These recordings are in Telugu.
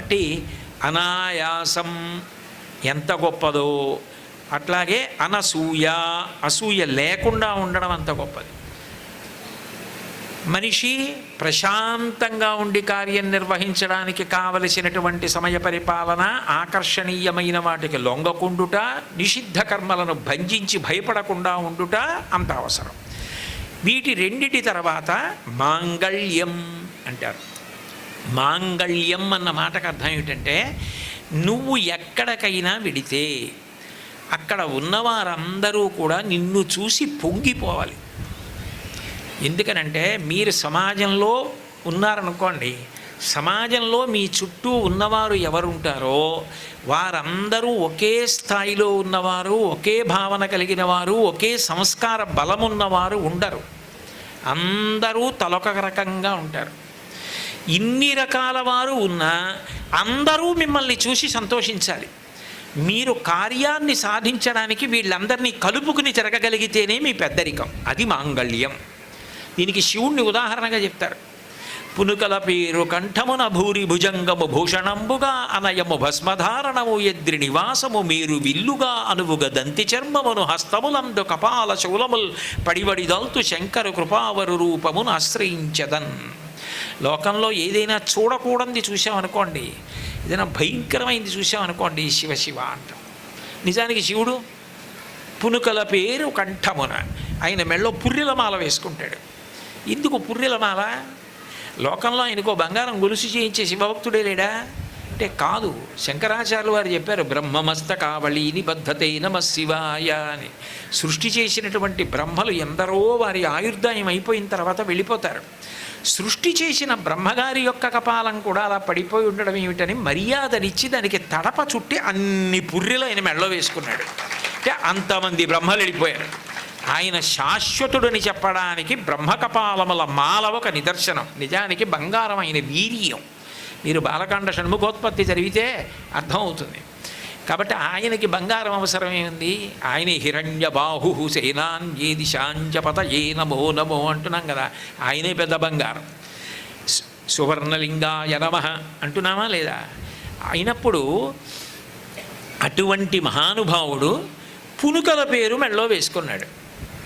కాబట్టి అనాయాసం ఎంత గొప్పదో. అట్లాగే అనసూయ అసూయ లేకుండా ఉండడం అంత గొప్పది. మనిషి ప్రశాంతంగా ఉండి కార్యం నిర్వహించడానికి కావలసినటువంటి సమయ పరిపాలన ఆకర్షణీయమైన వాటికి లొంగకుండుట నిషిద్ధ కర్మలను భంజించి భయపడకుండా ఉండుట అంత అవసరం. వీటి రెండిటి తర్వాత మాంగళ్యం అంటారు. మాంగళ్యం అన్న మాటకు అర్థం ఏమిటంటే నువ్వు ఎక్కడికైనా వెడితే అక్కడ ఉన్నవారందరూ కూడా నిన్ను చూసి పొంగిపోవాలి. ఎందుకనంటే మీరు సమాజంలో ఉన్నారనుకోండి సమాజంలో మీ చుట్టూ ఉన్నవారు ఎవరుంటారో వారందరూ ఒకే స్థాయిలో ఉన్నవారు ఒకే భావన కలిగిన వారు ఒకే సంస్కార బలం ఉన్నవారు ఉండరు. అందరూ తలొక రకంగా ఉంటారు. ఇన్ని రకాల వారు ఉన్నా అందరూ మిమ్మల్ని చూసి సంతోషించాలి. మీరు కార్యాన్ని సాధించడానికి వీళ్ళందరినీ కలుపుకుని తిరగగలిగితేనే మీ పెద్దరికం. అది మాంగళ్యం. దీనికి శివుణ్ణి ఉదాహరణగా చెప్తారు. పునుకల పేరు కంఠమున భూరి భుజంగము భూషణంబుగా అనయము భస్మధారణము ఎద్రి నివాసము మీరు విల్లుగా అనువుగ దంతి చర్మమును హస్తములందు కపాల శూలముల్ పడివడిదల్తు శంకరు కృపావరు రూపమును ఆశ్రయించదన్. లోకంలో ఏదైనా చూడకూడంది చూసామనుకోండి ఏదైనా భయంకరమైంది చూసామనుకోండి శివ శివ అంటాం. నిజానికి శివుడు పునుకల పేరు కంఠమున ఆయన మెళ్ళో పుర్రెల మాల వేసుకుంటాడు. ఎందుకు పుర్రెల మాల లోకంలో ఆయనకో బంగారం గొలుసు చేయించే శివభక్తుడే లేడా? అంటే కాదు. శంకరాచార్యులు వారు చెప్పారు బ్రహ్మమస్తకావళి నిబద్ధతే నమ శివాయ అని. సృష్టి చేసినటువంటి బ్రహ్మలు ఎందరో వారి ఆయుర్దాయం అయిపోయిన తర్వాత వెళ్ళిపోతారు. సృష్టి చేసిన బ్రహ్మగారి యొక్క కపాలం కూడా అలా పడిపోయి ఉండడం ఏమిటని మర్యాదనిచ్చి దానికి తడప చుట్టి అన్ని పుర్రెలు ఆయన మెడలో వేసుకున్నాడు. అంటే అంతమంది బ్రహ్మలు వెళ్ళిపోయారు. ఆయన శాశ్వతుడని చెప్పడానికి బ్రహ్మకపాలముల మాల ఒక నిదర్శనం. నిజానికి బంగారం అయిన వీర్యం. మీరు బాలకాండ షణ్ముఖోత్పత్తి చదివితే అర్థమవుతుంది. కాబట్టి ఆయనకి బంగారం అవసరం ఏముంది? ఆయన హిరణ్య బాహు సేనాన్ ఏ దిశాంచపత ఏ నమో నమో అంటున్నాం కదా. ఆయనే పెద్ద బంగారం. సువర్ణలింగాయ నమ అంటున్నామా లేదా? అయినప్పుడు అటువంటి మహానుభావుడు పునుకల పేరు మెడలో వేసుకున్నాడు.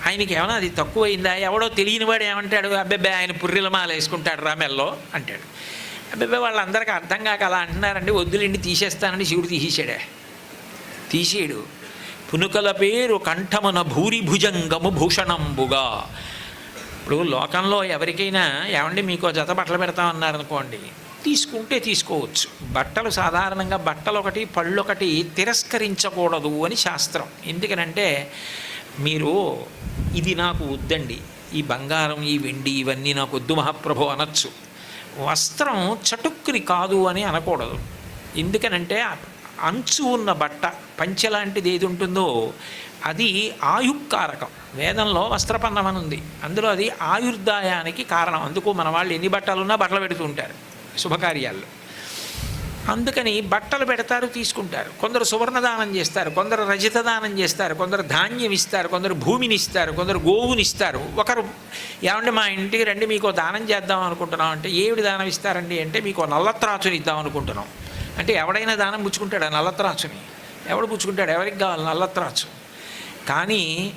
ఆయనకి ఏమైనా అది తక్కువైందా? ఎవడో తెలియని వాడు ఏమంటాడు? అబ్బెబ్బే ఆయన పుర్రెల మాల వేసుకుంటాడు రా మెల్లో అంటాడు. అబ్బెబ్బే వాళ్ళందరికీ అర్థం కాక అలా అంటున్నారండి. వద్దులేండి తీసేస్తానని శివుడు తీసేశాడే. తీసేడు. పునుకల పేరు కంఠమున భూరి భుజంగము భూషణంబుగా. ఇప్పుడు లోకంలో ఎవరికైనా ఏమండి మీకు జత బట్టలు పెడతామన్నారనుకోండి తీసుకుంటే తీసుకోవచ్చు. బట్టలు సాధారణంగా బట్టలు ఒకటి పళ్ళు ఒకటి తిరస్కరించకూడదు అని శాస్త్రం. ఎందుకనంటే మీరు ఇది నాకు వద్దండి ఈ బంగారం ఈ వెండి ఇవన్నీ నాకు వద్దు మహాప్రభు అనొచ్చు. వస్త్రం చటుక్కుని కాదు అని అనకూడదు. ఎందుకనంటే అంచు ఉన్న బట్ట పంచె లాంటిది ఏది ఉంటుందో అది ఆయుక్కారకం. వేదంలో వస్త్రపన్నం అని ఉంది. అందులో అది ఆయుర్దాయానికి కారణం. అందుకు మన వాళ్ళు ఎన్ని బట్టలు ఉన్నా బట్టలు పెడుతూ ఉంటారు శుభకార్యాల్లో. అందుకని బట్టలు పెడతారు తీసుకుంటారు. కొందరు సువర్ణ దానం చేస్తారు కొందరు రజిత దానం చేస్తారు కొందరు ధాన్యం ఇస్తారు కొందరు భూమిని ఇస్తారు కొందరు గోవుని ఇస్తారు ఒకరు ఏమంటే మా ఇంటికి రండి మీకు దానం చేద్దాం అనుకుంటున్నాం అంటే ఏమిటి దానం ఇస్తారండి? అంటే మీకు నల్లత్రాచుని ఇద్దాం అనుకుంటున్నాం. అంటే ఎవడైనా దానం పుచ్చుకుంటాడు? నల్లత్రాచుని ఎవడు పుచ్చుకుంటాడు? ఎవరికి కావాలి? నల్లత్రాచు కానీ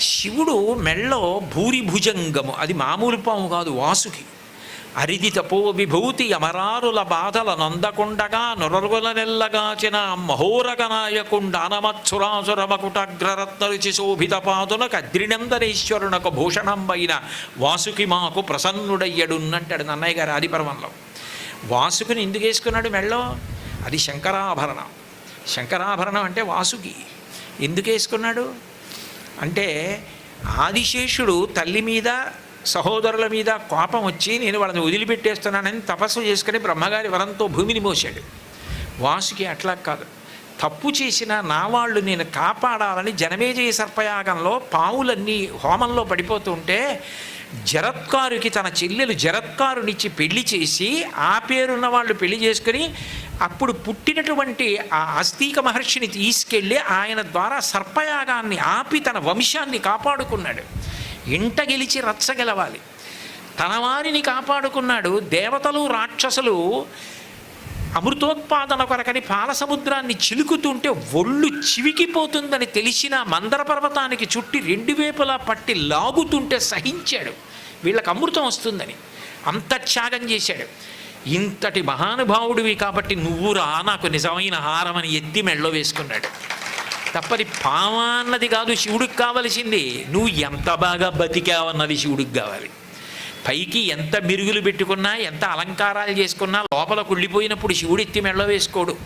శివుడు మెళ్ళో భూరి భుజంగము అది మామూలు పాము కాదు వాసుకి. అరిది తపో విభూతి అమరారుల బాధల నందకుండగా నురరుగుల నెల్లగాచిన మహోరగ నాయకుండ అనమత్సురాసుర మకుటగ్రరత్నరుచి శోభిత పాదునకు అద్రినందనేశ్వరునకు భూషణంబైన వాసుకి మాకు ప్రసన్నుడయ్యడున్నంటాడు నన్నయ్య గారు ఆదిపర్వంలో. వాసుకుని ఎందుకు వేసుకున్నాడు మెళ్ళో? అది శంకరాభరణం. శంకరాభరణం అంటే వాసుకి. ఎందుకు వేసుకున్నాడు? అంటే ఆదిశేషుడు తల్లి మీద సహోదరుల మీద కోపం వచ్చి నేను వాళ్ళని వదిలిపెట్టేస్తున్నానని తపస్సు చేసుకుని బ్రహ్మగారి వరంతో భూమిని మోసాడు వాసుకి అట్లా కాదు. తప్పు చేసిన నా వాళ్ళు నేను కాపాడాలని జనమేజయ సర్పయాగంలో పావులన్నీ హోమంలో పడిపోతుంటే జరత్కారుకి తన చెల్లెలు జరత్కారునిచ్చి పెళ్ళి చేసి ఆ పేరున్న వాళ్ళు పెళ్ళి చేసుకుని అప్పుడు పుట్టినటువంటి ఆ అస్తీక మహర్షిని తీసుకెళ్ళి ఆయన ద్వారా సర్పయాగాన్ని ఆపి తన వంశాన్ని కాపాడుకున్నాడు. ఇంట గెలిచి రచ్చ గెలవాలి. తన వారిని కాపాడుకున్నాడు. దేవతలు రాక్షసులు అమృతోత్పాదన కొరకని పాలసముద్రాన్ని చిలుకుతుంటే ఒళ్ళు చివికిపోతుందని తెలిసిన మందర పర్వతానికి చుట్టి రెండు వేపులా పట్టి లాగుతుంటే సహించాడు. వీళ్ళకి అమృతం వస్తుందని అంత త్యాగం చేశాడు. ఇంతటి మహానుభావుడివి కాబట్టి నువ్వు రా నాకు నిజమైన హారం అని ఎత్తి మెళ్ళో వేసుకున్నాడు. తప్పది పావా అన్నది కాదు శివుడికి కావలసింది. నువ్వు ఎంత బాగా బతికావన్నది శివుడికి కావాలి. పైకి ఎంత మిరుగులు పెట్టుకున్నా ఎంత అలంకారాలు చేసుకున్నా లోపల కుళ్ళిపోయినప్పుడు శివుడు ఎత్తి మెళ్ళో వేసుకోడు.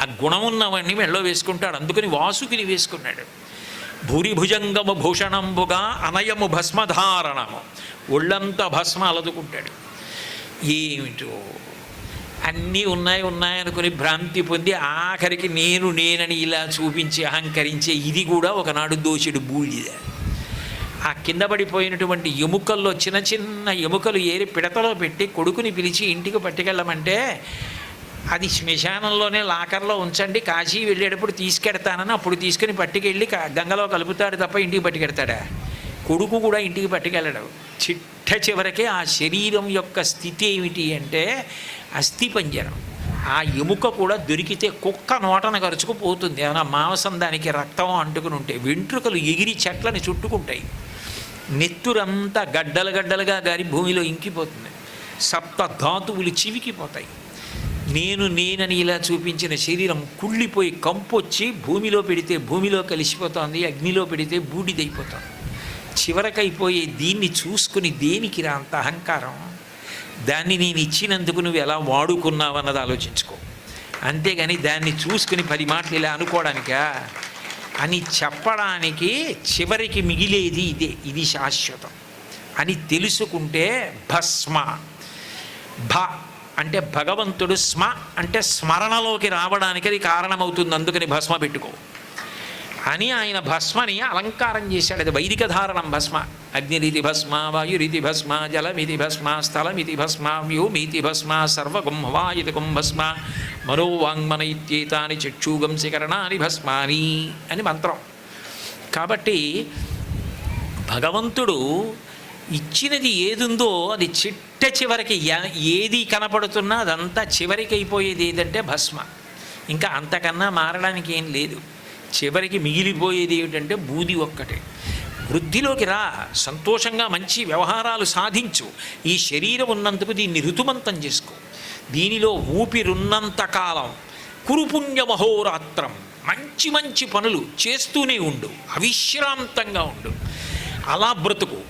ఆ గుణం ఉన్నవన్నీ మెళ్ళో వేసుకుంటాడు. అందుకని వాసుకిని వేసుకున్నాడు. భూరిభుజంగము భూషణంబుగా అనయము భస్మధారణము. ఒళ్ళంతా భస్మ అలదుకుంటాడు. ఏమిటో? అన్నీ ఉన్నాయి ఉన్నాయి అనుకుని భ్రాంతి పొంది ఆఖరికి నేను నేనని ఇలా చూపించి అహంకరించే ఇది కూడా ఒకనాడు దోషుడు బూడిద. ఆ కింద పడిపోయినటువంటి ఎముకల్లో చిన్న చిన్న ఎముకలు ఏరి పిడతలో పెట్టి కొడుకుని పిలిచి ఇంటికి పట్టుకెళ్ళమంటే అది శ్మశానంలోనే లాకర్లో ఉంచండి కాశీ వెళ్ళేటప్పుడు తీసుకెడతానని అప్పుడు తీసుకుని పట్టుకెళ్ళి గంగలో కలుపుతాడు తప్ప ఇంటికి పట్టుకెడతాడా? కొడుకు కూడా ఇంటికి పట్టుకెళ్ళడు. చిట్ట చివరకే ఆ శరీరం యొక్క స్థితి ఏమిటి అంటే అస్థిపంజరం. ఆ ఎముక కూడా దొరికితే కుక్క నోటన గరుచుకుపోతుంది ఏమైనా మాంసం దానికి రక్తం అంటుకుని ఉంటే వెంట్రుకలు ఎగిరి చెట్లని చుట్టుకుంటాయి. నెత్తురంతా గడ్డలు గడ్డలుగా గారి భూమిలో ఇంకిపోతుంది. సప్త ధాతువులు చివికిపోతాయి. నేను నేనని ఇలా చూపించిన శరీరం కుళ్ళిపోయి కంపొచ్చి భూమిలో పెడితే భూమిలో కలిసిపోతుంది అగ్నిలో పెడితే బూడిదైపోతుంది. చివరకైపోయే దీన్ని చూసుకుని దేనికి రా అంత అహంకారం? దాన్ని నేను ఇచ్చినందుకు నువ్వు ఎలా వాడుకున్నావు అన్నది ఆలోచించుకో. అంతేగాని దాన్ని చూసుకుని పది మాటలు ఇలా అనుకోవడానికా? అని చెప్పడానికి చివరికి మిగిలేది ఇదే ఇది శాశ్వతం. అని తెలుసుకుంటే భస్మ. భ అంటే భగవంతుడు స్మ అంటే స్మరణలోకి రావడానికి అది కారణమవుతుంది అందుకని భస్మ పెట్టుకో. అని ఆయన భస్మని అలంకారం చేశాడు. అది వైదిక ధారణం భస్మ. అగ్నిరితి భస్మ వాయురితి భస్మ జలమితి భస్మ స్థలమితి భస్మ వ్యూమితి భస్మ సర్వగుంహవాయుతి భస్మ మనోవాంగ్మన ఇత్యేతాని చక్షుగంశీకరణాని భస్మాని అని మంత్రం. కాబట్టి భగవంతుడు ఇచ్చినది ఏదుందో అది చిట్ట చివరికి ఏది కనపడుతున్నా అదంతా చివరికి అయిపోయేది ఏదంటే భస్మ. ఇంకా అంతకన్నా మారడానికి ఏం లేదు. చివరికి మిగిలిపోయేది ఏమిటంటే బూది ఒక్కటే. వృద్ధిలోకి రా సంతోషంగా మంచి వ్యవహారాలు సాధించు. ఈ శరీరం ఉన్నందుకు దీన్ని ఋతుమంతం చేసుకో. దీనిలో ఊపిరున్నంత కాలం కురుపుణ్య మహోరాత్రం మంచి మంచి పనులు చేస్తూనే ఉండు అవిశ్రాంతంగా ఉండు. అలా బ్రతుకు.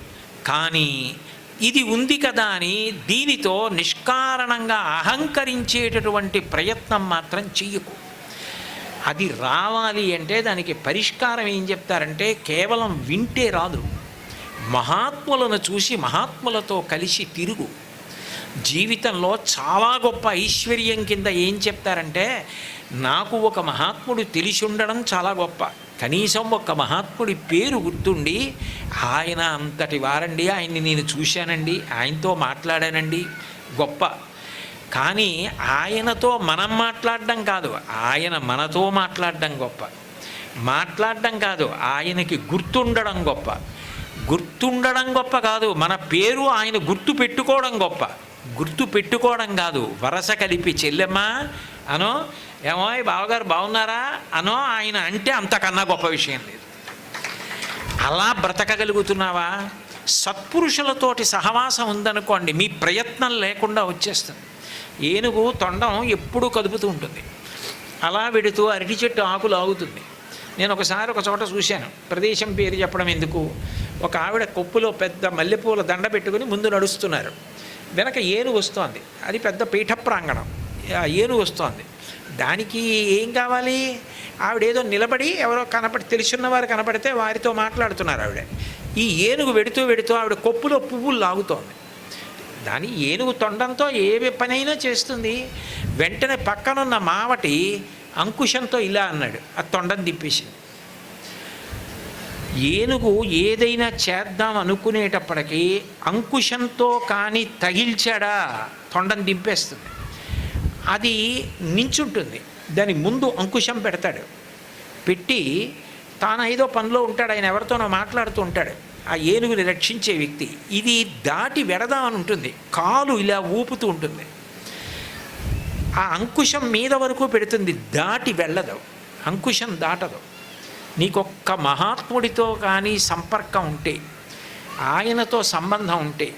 కానీ ఇది ఉంది కదా అని దీనితో నిష్కారణంగా అహంకరించేటటువంటి ప్రయత్నం మాత్రం చెయ్యకు. అది రావాలి అంటే దానికి పరిష్కారం ఏం చెప్తారంటే కేవలం వింటే రాదు. మహాత్ములను చూసి మహాత్ములతో కలిసి తిరుగు. జీవితంలో చాలా గొప్ప ఐశ్వర్యం కింద ఏం చెప్తారంటే నాకు ఒక మహాత్ముడు తెలిసి ఉండడం చాలా గొప్ప. కనీసం ఒక మహాత్ముడి పేరు గుర్తుండి ఆయన అంతటి వారండి ఆయన్ని నేను చూశానండి ఆయనతో మాట్లాడానండి. గొప్ప. కానీ ఆయనతో మనం మాట్లాడడం కాదు ఆయన మనతో మాట్లాడడం గొప్ప. మాట్లాడడం కాదు ఆయనకి గుర్తుండడం గొప్ప. గుర్తుండడం గొప్ప కాదు మన పేరు ఆయన గుర్తు పెట్టుకోవడం గొప్ప. గుర్తు పెట్టుకోవడం కాదు వరస కలిపి చెల్లెమ్మ అనో ఏమో బావగారు బాగున్నారా? అనో ఆయన అంటే అంతకన్నా గొప్ప విషయం లేదు. అలా బ్రతకగలుగుతున్నావా? సత్పురుషులతోటి సహవాసం ఉందనుకోండి మీ ప్రయత్నం లేకుండా వచ్చేస్తుంది. ఏనుగు తొండం ఎప్పుడూ కదుపుతూ ఉంటుంది. అలా వెడుతూ అరటి చెట్టు ఆకులు ఆగుతుంది నేను ఒకసారి ఒక చోట చూశాను. ప్రదేశం పేరు చెప్పడం ఎందుకు? ఒక ఆవిడ కొప్పులో పెద్ద మల్లెపూల దండ పెట్టుకుని ముందు నడుస్తున్నారు. వెనక ఏనుగు వస్తోంది. అది పెద్ద పీఠ ప్రాంగణం ఆ ఏనుగు వస్తోంది. దానికి ఏం కావాలి? ఆవిడేదో నిలబడి ఎవరో కనపడి తెలుసున్న వారు కనపడితే వారితో మాట్లాడుతున్నారు ఆవిడ. ఈ ఏనుగు వెడుతూ వెడుతూ ఆవిడ కొప్పులో పువ్వులు లాగుతోంది. దాని ఏనుగు తొండంతో ఏ పనైనా చేస్తుంది. వెంటనే పక్కనున్న మావటి అంకుశంతో ఇలా అన్నాడు. ఆ తొండం దింపేసింది ఏనుగు ఏదైనా చేద్దాం అనుకునేటప్పటికీ అంకుశంతో కానీ తగిల్చాడా? తొండం దింపేస్తుంది. అది నించుంటుంది. దాని ముందు అంకుశం పెడతాడు. పెట్టి తాను ఏదో పనిలో ఉంటాడు. ఆయన ఎవరితోనో మాట్లాడుతూ ఉంటాడు. ఆ ఏనుగుని రక్షించే వ్యక్తి. ఇది దాటి వెడదామని ఉంటుంది. కాలు ఇలా ఊపుతూ ఉంటుంది. ఆ అంకుశం మీద వరకు పెడుతుంది. దాటి వెళ్ళదు. అంకుశం దాటదు. నీకొక్క మహాత్ముడితో కానీ సంపర్కం ఉంటే ఆయనతో సంబంధం ఉంటే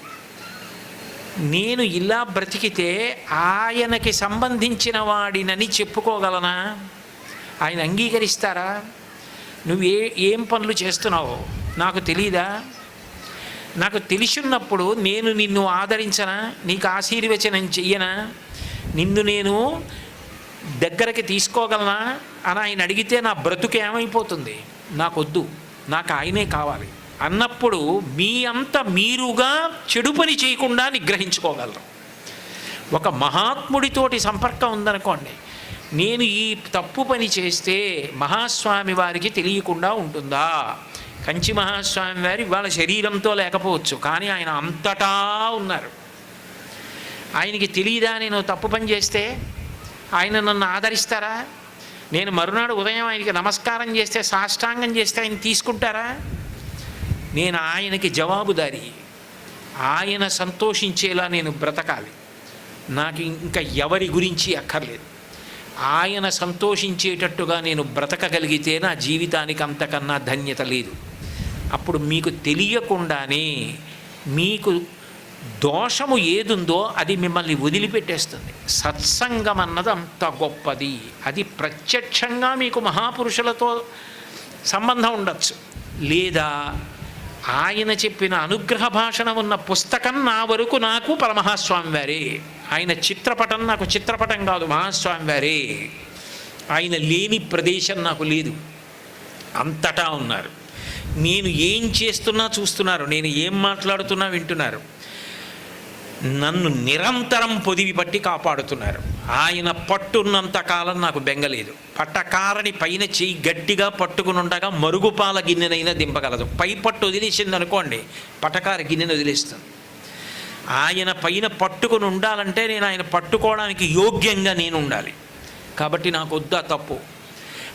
నేను ఇలా బ్రతికితే ఆయనకి సంబంధించిన వాడినని చెప్పుకోగలనా? ఆయన అంగీకరిస్తారా? నువ్వు ఏ ఏం పనులు చేస్తున్నావో? నాకు తెలీదా? నాకు తెలిసినప్పుడు నేను నిన్ను ఆదరించనా? నీకు ఆశీర్వచనం చెయ్యనా? నిన్ను నేను దగ్గరకి తీసుకోగలనా? అని ఆయన అడిగితే నా బ్రతుకు ఏమైపోతుంది? నాకొద్దు. నాకు ఆయనే కావాలి. అన్నప్పుడు మీ అంత మీరుగా చెడు పని చేయకుండా నిగ్రహించుకోగలరు ఒక మహాత్ముడితోటి సంపర్కం ఉందనుకోండి. నేను ఈ తప్పు పని చేస్తే మహాస్వామి వారికి తెలియకుండా ఉంటుందా? కంచి మహాస్వామి వారి ఇవాళ శరీరంతో లేకపోవచ్చు కానీ ఆయన అంతటా ఉన్నారు. ఆయనకి తెలియదా నేను తప్పు పని చేస్తే? ఆయన నన్ను ఆదరిస్తారా? నేను మరునాడు ఉదయం ఆయనకి నమస్కారం చేస్తే సాష్టాంగం చేస్తే ఆయన తీసుకుంటారా? నేను ఆయనకి జవాబుదారి. ఆయన సంతోషించేలా నేను బ్రతకాలి. నాకు ఇంకా ఎవరి గురించి అక్కర్లేదు. ఆయన సంతోషించేటట్టుగా నేను బ్రతకగలిగితే నా జీవితానికి అంతకన్నా ధన్యత లేదు. అప్పుడు మీకు తెలియకుండానే మీకు దోషము ఏదుందో అది మిమ్మల్ని వదిలిపెట్టేస్తుంది. సత్సంగం అన్నది అంత గొప్పది. అది ప్రత్యక్షంగా మీకు మహాపురుషులతో సంబంధం ఉండొచ్చు. లేదా ఆయన చెప్పిన అనుగ్రహ భాషణ ఉన్న పుస్తకం నా వరకు నాకు పరమహాస్వామి వారే. ఆయన చిత్రపటం నాకు చిత్రపటం కాదు మహాస్వామి వారే. ఆయన లేని ప్రదేశం నాకు లేదు. అంతటా ఉన్నారు. నేను ఏం చేస్తున్నా చూస్తున్నారు. నేను ఏం మాట్లాడుతున్నా వింటున్నారు. నన్ను నిరంతరం పొదివి పట్టి కాపాడుతున్నారు. ఆయన పట్టున్నంత కాలం నాకు బెంగలేదు పట్టకారని పైన చెయ్యి గట్టిగా పట్టుకుని ఉండగా మరుగుపాల గిన్నెనైనా దింపగలదు. పై పట్టు వదిలేసింది అనుకోండి పటకార గిన్నెను వదిలేస్తుంది. ఆయన పైన పట్టుకుని ఉండాలంటే నేను ఆయన పట్టుకోవడానికి యోగ్యంగా నేను ఉండాలి. కాబట్టి నాకు వద్దా తప్పు.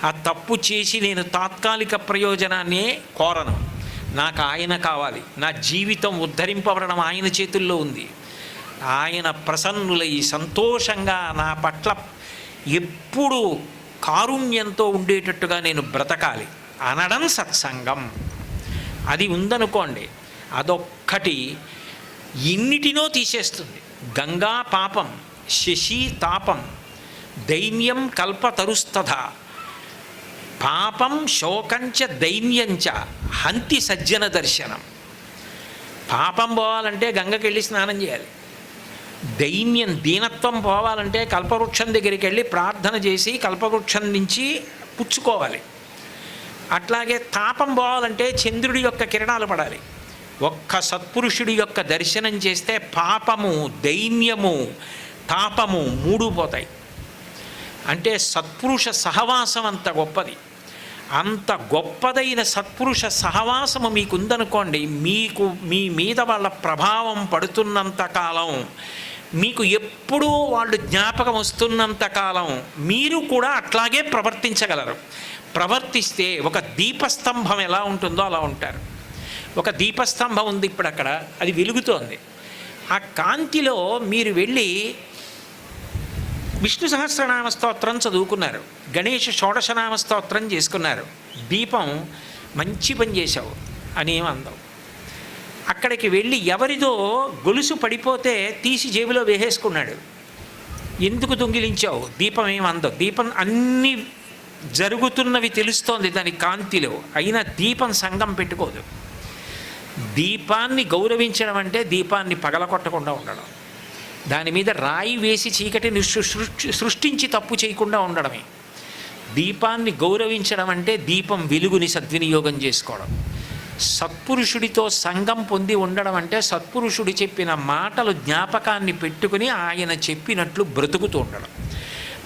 ఆ తప్పు చేసి నేను తాత్కాలిక ప్రయోజనాన్నే కోరను. నాకు ఆయన కావాలి. నా జీవితం ఉద్ధరింపబడడం ఆయన చేతుల్లో ఉంది. ఆయన ప్రసన్నులై సంతోషంగా నా పట్ల ఎప్పుడు కారుణ్యంతో ఉండేటట్టుగా నేను బ్రతకాలి. అనడం సత్సంగం. అది ఉందనుకోండి అదొక్కటి ఎన్నిటినో తీసేస్తుంది. గంగా పాపం శశి తాపం దైన్యం కల్పతరుస్తథ. పాపం శోకంచ దైన్యంచ హంతి సజ్జన దర్శనం. పాపం పోవాలంటే గంగకి వెళ్ళి స్నానం చేయాలి. దైన్యం దీనత్వం పోవాలంటే కల్పవృక్షం దగ్గరికి వెళ్ళి ప్రార్థన చేసి కల్పవృక్షం నుంచి పుచ్చుకోవాలి. అట్లాగే తాపం పోవాలంటే చంద్రుడి యొక్క కిరణాలు పడాలి. ఒక్క సత్పురుషుడి యొక్క దర్శనం చేస్తే పాపము దైన్యము తాపము మూడు పోతాయి. అంటే సత్పురుష సహవాసం అంత గొప్పది. అంత గొప్పదైన సత్పురుష సహవాసము మీకుందనుకోండి మీకు మీ మీద వాళ్ళ ప్రభావం పడుతున్నంత కాలం మీకు ఎప్పుడూ వాళ్ళు జ్ఞాపకం వస్తున్నంత కాలం మీరు కూడా అట్లాగే ప్రవర్తించగలరు. ప్రవర్తిస్తే ఒక దీపస్తంభం ఎలా ఉంటుందో అలా ఉంటారు. ఒక దీపస్తంభం ఉంది ఇప్పుడు అక్కడ అది వెలుగుతోంది. ఆ కాంతిలో మీరు వెళ్ళి విష్ణు సహస్రనామ స్తోత్రం చదువుకున్నారు. గణేష షోడశనామ స్తోత్రం చేసుకున్నారు. దీపం మంచి పని చేశావు అని అందం. అక్కడికి వెళ్ళి ఎవరిదో గొలుసు పడిపోతే తీసి జేబులో వేసేసుకున్నాడు. ఎందుకు దొంగిలించావు? దీపం ఏమందం దీపం అన్ని జరుగుతున్నవి తెలుస్తోంది దాని కాంతిలో అయినా దీపం సంగం పెట్టుకోదు. దీపాన్ని గౌరవించడం అంటే దీపాన్ని పగలకొట్టకుండా ఉండడం. దాని మీద రాయి వేసి చీకటిని సృష్టించి తప్పు చేయకుండా ఉండడమే. దీపాన్ని గౌరవించడం అంటే దీపం వెలుగుని సద్వినియోగం చేసుకోవడం. సత్పురుషుడితో సంఘం పొంది ఉండడం అంటే సత్పురుషుడు చెప్పిన మాటలు జ్ఞాపకాన్ని పెట్టుకుని ఆయన చెప్పినట్లు బ్రతుకుతూ ఉండడం.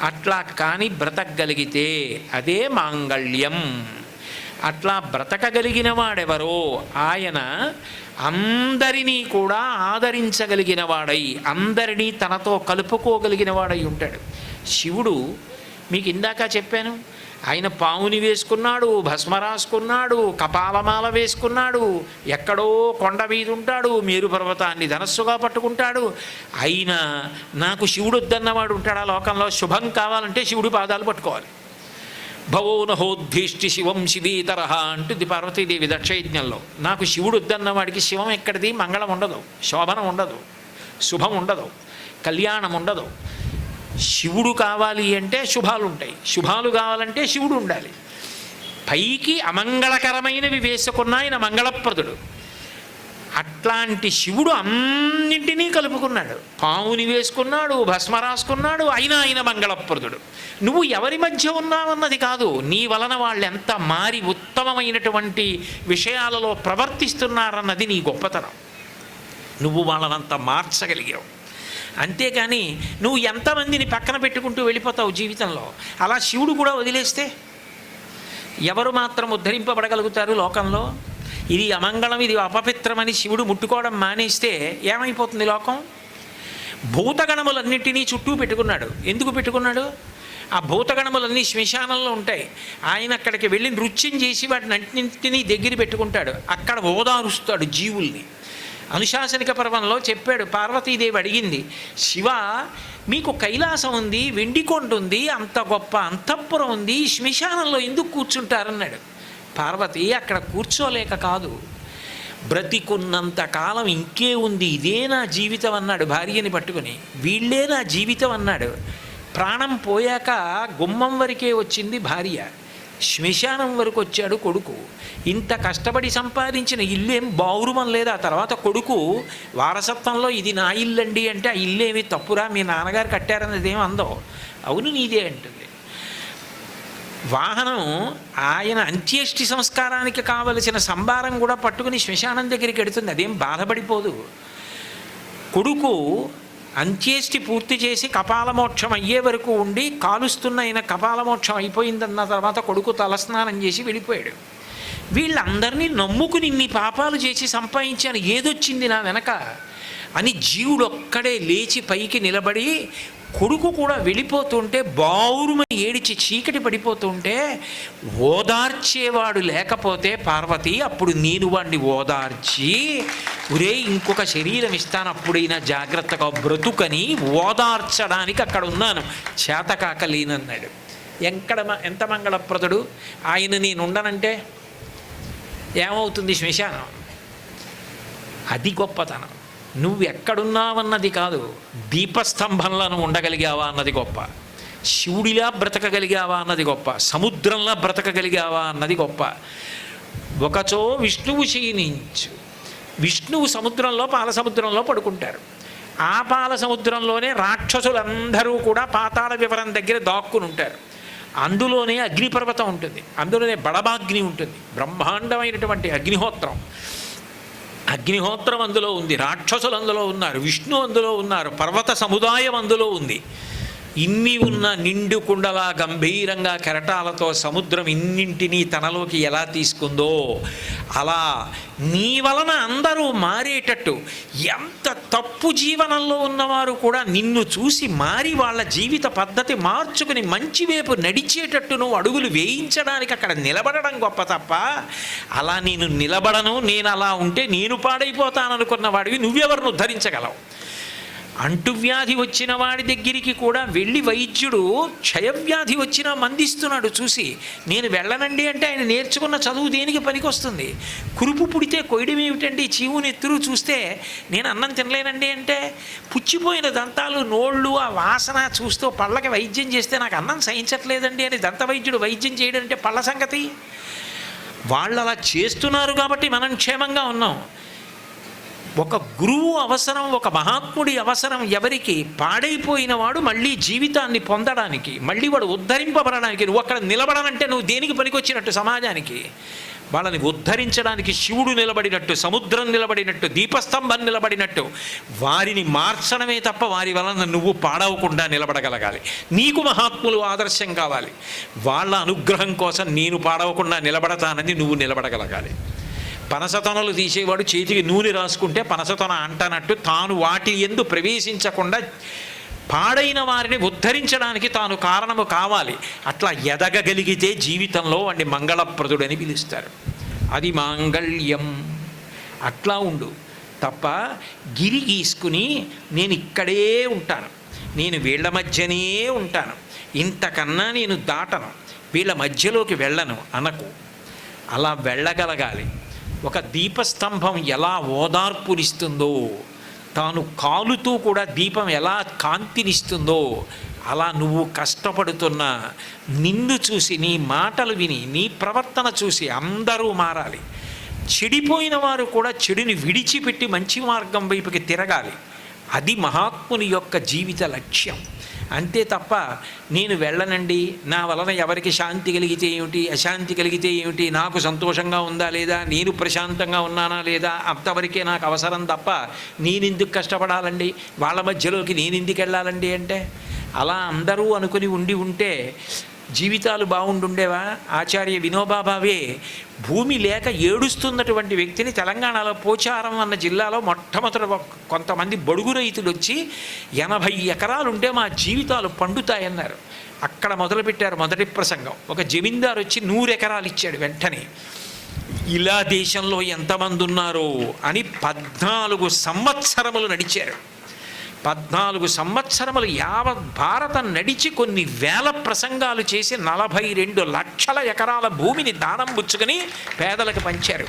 అట్లా కానీ బ్రతకగలిగితే అదే మాంగళ్యం. అట్లా బ్రతకగలిగిన వాడెవరో ఆయన అందరినీ కూడా ఆదరించగలిగిన వాడై అందరినీ తనతో కలుపుకోగలిగిన వాడై ఉంటాడు. శివుడు మీకు ఇందాక చెప్పాను ఆయన పావుని వేసుకున్నాడు భస్మ రాసుకున్నాడు కపాలమాల వేసుకున్నాడు ఎక్కడో కొండ మీద ఉంటాడు మేరు పర్వతాన్ని ధనస్సుగా పట్టుకుంటాడు. అయినా నాకు శివుడు వద్దన్నవాడు ఉంటాడు? ఆ లోకంలో శుభం కావాలంటే శివుడు పాదాలు పట్టుకోవాలి. భవో నహోద్ధీష్టి శివం శివీతర అంటుంది పార్వతీదేవి దక్షయజ్ఞంలో. నాకు శివుడు వద్దన్న వాడికి శివం ఎక్కడిది? మంగళం ఉండదు శోభనం ఉండదు శుభం ఉండదు కళ్యాణం ఉండదు. శివుడు కావాలి అంటే శుభాలు ఉంటాయి శుభాలు కావాలంటే శివుడు ఉండాలి. పైకి అమంగళకరమైనవి వేసుకున్న ఆయన మంగళప్రదుడు. అట్లాంటి శివుడు అన్నింటినీ కలుపుకున్నాడు. పావుని వేసుకున్నాడు భస్మ రాసుకున్నాడు అయినా ఆయన మంగళప్రదుడు. నువ్వు ఎవరి మధ్య ఉన్నావన్నది కాదు నీ వలన వాళ్ళు ఎంత మారి ఉత్తమమైనటువంటి విషయాలలో ప్రవర్తిస్తున్నారన్నది నీ గొప్పతనం. నువ్వు వాళ్ళనంత మార్చగలిగావు. అంతేకాని నువ్వు ఎంతమందిని పక్కన పెట్టుకుంటూ వెళ్ళిపోతావు జీవితంలో? అలా శివుడు కూడా వదిలేస్తే ఎవరు మాత్రం ఉద్ధరింపబడగలుగుతారు లోకంలో? ఇది అమంగళం ఇది అపవిత్రమని శివుడు ముట్టుకోవడం మానేస్తే ఏమైపోతుంది లోకం? భూతగణములన్నింటినీ చుట్టూ పెట్టుకున్నాడు. ఎందుకు పెట్టుకున్నాడు? ఆ భూతగణములన్నీ శ్మశానంలో ఉంటాయి. ఆయన అక్కడికి వెళ్ళి నృత్యం చేసి వాటిని అన్నింటినీ దగ్గర పెట్టుకుంటాడు. అక్కడ ఓదారుస్తాడు జీవుల్ని. అనుశాసనిక పర్వంలో చెప్పాడు పార్వతీదేవి అడిగింది శివ మీకు కైలాసం ఉంది వెండికొండ ఉంది అంత గొప్ప అంతఃపురం ఉంది శ్మశానంలో ఎందుకు కూర్చుంటారన్నాడు. పార్వతి అక్కడ కూర్చోలేక కాదు. బ్రతికున్నంత కాలం ఇంకే ఉంది. ఇదే నా జీవితం అన్నాడు భార్యని పట్టుకుని. వీళ్ళే నా జీవితం అన్నాడు. ప్రాణం పోయాక గుమ్మం వరకే వచ్చింది భార్య. శ్మశానం వరకు వచ్చాడు కొడుకు. ఇంత కష్టపడి సంపాదించిన ఇల్లు ఏం బావురుమం లేదా. ఆ తర్వాత కొడుకు వారసత్వంలో ఇది నా ఇల్లు అండి అంటే ఆ ఇల్లేమి తప్పురా? మీ నాన్నగారు కట్టారన్నది ఏం అందో? అవును నీదే అంటుంది. వాహనం ఆయన అంత్యేష్టి సంస్కారానికి కావలసిన సంభారం కూడా పట్టుకుని శ్మశానం దగ్గరికి ఎడుతుంది. అదేం బాధపడిపోదు. కొడుకు అంత్యేష్టి పూర్తి చేసి కపాలమోక్షం అయ్యే వరకు ఉండి కాలుస్తున్న ఆయన కపాలమోక్షం అయిపోయిందన్న తర్వాత కొడుకు తలస్నానం చేసి వెళ్ళిపోయాడు. వీళ్ళందరినీ నమ్ముకుని ఇన్ని పాపాలు చేసి సంపాదించాను. ఏదొచ్చింది నా వెనక? అని జీవుడు ఒక్కడే లేచి పైకి నిలబడి కొడుకు కూడా వెళ్ళిపోతుంటే బావురుమని ఏడిచి చీకటి పడిపోతుంటే ఓదార్చేవాడు లేకపోతే పార్వతి అప్పుడు నేను వాడిని ఓదార్చి ఒరే ఇంకొక శరీరం ఇస్తాను అప్పుడైనా జాగ్రత్తగా బ్రతుకని ఓదార్చడానికి అక్కడ ఉన్నాను. చేతకాక లేనన్నాడు. ఎక్కడ మ- ఎంత మంగళప్రదుడు? ఆయన నేను ఉండనంటే ఏమవుతుంది శ్మశానం? అది గొప్పతనం. నువ్వు ఎక్కడున్నావన్నది కాదు దీపస్తంభంలో నువ్వు ఉండగలిగావా అన్నది గొప్ప. శివుడిలా బ్రతకగలిగావా అన్నది గొప్ప. సముద్రంలా బ్రతకగలిగావా అన్నది గొప్ప. ఒకచో విష్ణువు క్షీణించు. విష్ణువు సముద్రంలో పాల సముద్రంలో పడుకుంటారు. ఆ పాల సముద్రంలోనే రాక్షసులందరూ కూడా పాతాళ వివరం దగ్గర దాక్కుని ఉంటారు అందులోనే అగ్నిపర్వతం ఉంటుంది. అందులోనే బడబాగ్ని ఉంటుంది. బ్రహ్మాండమైనటువంటి అగ్నిహోత్రం. అగ్నిహోత్రం అందులో ఉంది రాక్షసులు అందులో ఉన్నారు విష్ణు అందులో ఉన్నారు పర్వత సముదాయం అందులో ఉంది. ఇన్ని ఉన్న నిండు కుండలా గంభీరంగా కెరటాలతో సముద్రం ఇన్నింటినీ తనలోకి ఎలా తీసుకుందో అలా నీ వలన అందరూ మారేటట్టు ఎంత తప్పు జీవనంలో ఉన్నవారు కూడా నిన్ను చూసి మారి వాళ్ళ జీవిత పద్ధతి మార్చుకుని మంచి వైపు నడిచేటట్టు నువ్వు అడుగులు వేయించడానికి అక్కడ నిలబడడం గొప్ప తప్ప అలా నేను నిలబడను నేను అలా ఉంటే నేను పాడైపోతాననుకున్న వాడివి నువ్వెవరిని ఉద్ధరించగలవు అంటువ్యాధి వచ్చిన వాడి దగ్గరికి కూడా వెళ్ళి వైద్యుడు క్షయవ్యాధి వచ్చినా మందిస్తున్నాడు చూసి నేను వెళ్ళనండి అంటే ఆయన నేర్చుకున్న చదువు దేనికి పనికొస్తుంది? కురుపు పుడితే కొయ్యడం ఏమిటండి? చీవుని ఎత్తురు చూస్తే నేను అన్నం తినలేనండి అంటే పుచ్చిపోయిన దంతాలు నోళ్ళు ఆ వాసన చూస్తూ పళ్ళకి వైద్యం చేస్తే నాకు అన్నం సహించట్లేదండి అని దంత వైద్యుడు వైద్యం చేయడం అంటే పళ్ళ సంగతి? వాళ్ళు అలా చేస్తున్నారు కాబట్టి మనం క్షేమంగా ఉన్నాం. ఒక గురువు అవసరం ఒక మహాత్ముడి అవసరం ఎవరికి? పాడైపోయిన వాడు మళ్ళీ జీవితాన్ని పొందడానికి మళ్ళీ వాడు ఉద్ధరింపబడడానికి నువ్వు అక్కడ నిలబడనంటే నువ్వు దేనికి పనికొచ్చినట్టు సమాజానికి? వాళ్ళని ఉద్ధరించడానికి శివుడు నిలబడినట్టు సముద్రం నిలబడినట్టు దీపస్తంభం నిలబడినట్టు వారిని మార్చడమే తప్ప వారి వలన నువ్వు పాడవకుండా నిలబడగలగాలి. నీకు మహాత్ములు ఆదర్శం కావాలి. వాళ్ళ అనుగ్రహం కోసం నేను పాడవకుండా నిలబడతానని నువ్వు నిలబడగలగాలి. పనసతనలు తీసేవాడు చేతికి నూనె రాసుకుంటే పనసతన అంటనట్టు తాను వాటి ఎందు ప్రవేశించకుండా పాడైన వారిని ఉద్ధరించడానికి తాను కారణము కావాలి. అట్లా ఎదగగలిగితే జీవితంలో వాడిని మంగళప్రదుడని పిలుస్తారు. అది మాంగళ్యం. అట్లా ఉండు. తప్ప గిరి గీసుకుని నేను ఇక్కడే ఉంటాను. నేను వీళ్ళ మధ్యనే ఉంటాను. ఇంతకన్నా నేను దాటను. వీళ్ళ మధ్యలోకి వెళ్ళను అనకు. అలా వెళ్ళగలగాలి. ఒక దీపస్తంభం ఎలా ఓదార్పునిస్తుందో తాను కాలుతూ కూడా దీపం ఎలా కాంతినిస్తుందో అలా నువ్వు కష్టపడుతున్న నిన్ను చూసి నీ మాటలు విని నీ ప్రవర్తన చూసి అందరూ మారాలి. చెడిపోయిన వారు కూడా చెడుని విడిచిపెట్టి మంచి మార్గం వైపుకి తిరగాలి. అది మహాత్ముని యొక్క జీవిత లక్ష్యం. అంతే తప్ప నేను వెళ్ళనండి. నా వలన ఎవరికి శాంతి కలిగితే ఏమిటి? అశాంతి కలిగితే ఏమిటి? నాకు సంతోషంగా ఉందా లేదా? నేను ప్రశాంతంగా ఉన్నానా లేదా? అంతవరకే నాకు అవసరం తప్ప నేనెందుకు కష్టపడాలండి? వాళ్ళ మధ్యలోకి నేను ఎందుకు వెళ్ళాలండి అంటే? అలా అందరూ అనుకుని ఉండి ఉంటే జీవితాలు బాగుండుండేవా? ఆచార్య వినోబాబావే భూమి లేక ఏడుస్తున్నటువంటి వ్యక్తిని తెలంగాణలో పోచారం అన్న జిల్లాలో మొట్టమొదట కొంతమంది బడుగు రైతులు వచ్చి ఎనభై ఎకరాలు ఉంటే మా జీవితాలు పండుతాయన్నారు. అక్కడ మొదలుపెట్టారు మొదటి ప్రసంగం. ఒక జమీందారు వచ్చి నూరు ఎకరాలు ఇచ్చాడు వెంటనే. ఇలా దేశంలో ఎంతమంది ఉన్నారో అని పద్నాలుగు సంవత్సరములు నడిచారు. పద్నాలుగు సంవత్సరములు యావత్ భారతం నడిచి కొన్ని వేల ప్రసంగాలు చేసి నలభై రెండు లక్షల ఎకరాల భూమిని దానం పుచ్చుకొని పేదలకు పంచారు.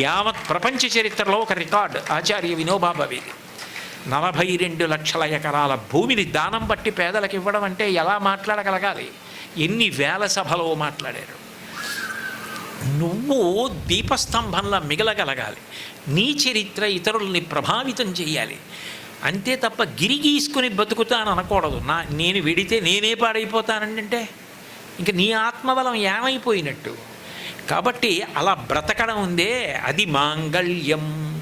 యావత్ ప్రపంచ చరిత్రలో ఒక రికార్డ్ ఆచార్య వినోబాబావిది నలభై రెండు లక్షల ఎకరాల భూమిని దానం బట్టి పేదలకు ఇవ్వడం అంటే ఎలా మాట్లాడగలగాలి? ఎన్ని వేల సభలో మాట్లాడారు? నువ్వు దీపస్తంభంలా మిగలగలగాలి. నీ చరిత్ర ఇతరుల్ని ప్రభావితం చేయాలి అంతే తప్ప గిరి గీసుకుని బతుకుతాను అనకూడదు. నా నేను విడితే నేనే పాడైపోతానంటే ఇంక నీ ఆత్మబలం ఏమైపోయినట్టు? కాబట్టి అలా బ్రతకడం ఉందే అది మాంగళ్యం.